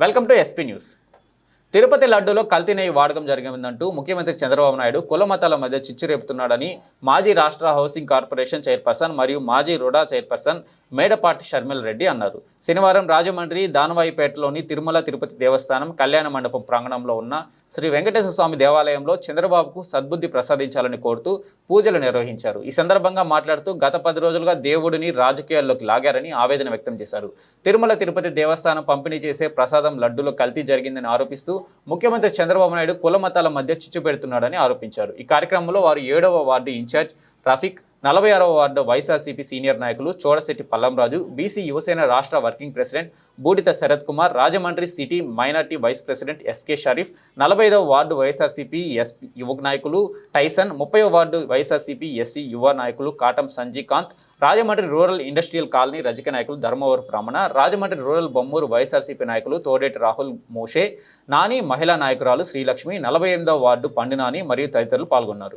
Welcome to SP news Tirupati లడ్డూలో కల్తీ నెయ్యి వాడకం జరిగిందంటూ ముఖ్యమంత్రి చంద్రబాబు నాయుడు కుల మతాల మధ్య చిచ్చు రేపుతున్నాడని మాజీ రాష్ట్ర హౌసింగ్ కార్పొరేషన్ చైర్పర్సన్ మరియు మాజీ రుడా చైర్పర్సన్ మేడపాటి షర్మిల్ రెడ్డి అన్నారు. శనివారం రాజమండ్రి దానవాయిపేటలోని తిరుమల తిరుపతి దేవస్థానం కళ్యాణ మండపం ప్రాంగణంలో ఉన్న శ్రీ వెంకటేశ్వర స్వామి దేవాలయంలో చంద్రబాబుకు సద్బుద్ధి ప్రసాదించాలని కోరుతూ పూజలు నిర్వహించారు. ఈ సందర్భంగా మాట్లాడుతూ గత పది రోజులుగా దేవుడిని రాజకీయాల్లోకి లాగారని ఆవేదన వ్యక్తం చేశారు. తిరుమల తిరుపతి దేవస్థానం పంపిణీ చేసే ప్రసాదం లడ్డులో కల్తీ జరిగిందని ఆరోపిస్తూ ముఖ్యమంత్రి చంద్రబాబు నాయుడు కుల మతాల మధ్య చిచ్చు పెడుతున్నాడని ఆరోపించారు. ఈ కార్యక్రమంలో వారు ఏడవ వార్డు ఇన్ఛార్జ్ రఫీక్ నలభై ఆరవ వార్డు వైఎస్ఆర్సీపీ సీనియర్ నాయకులు చోడశెట్టి పల్లంరాజు బీసీ యువసేన రాష్ట్ర working president Budita Sarath Kumar Rajahmundry city minority vice president SK Sharif నలభై ఐదవ వార్డు వైఎస్ఆర్సీపీ ఎస్పీ యువ నాయకులు టైసన్ ముప్పై వార్డు వైఎస్ఆర్సీపీ ఎస్సీ యువ నాయకులు Katam Sanjikanth Rajahmundry rural industrial colony రజక నాయకులు ధర్మవరపు రమణ రాజమండ్రి రూరల్ బొమ్మూరు వైఎస్ఆర్సీపీ నాయకులు తోడేటి రాహుల్ మోషే నాని మహిళా నాయకురాలు శ్రీలక్ష్మి నలభై ఎనిమిదవ వార్డు పండినాని మరియు తదితరులు పాల్గొన్నారు.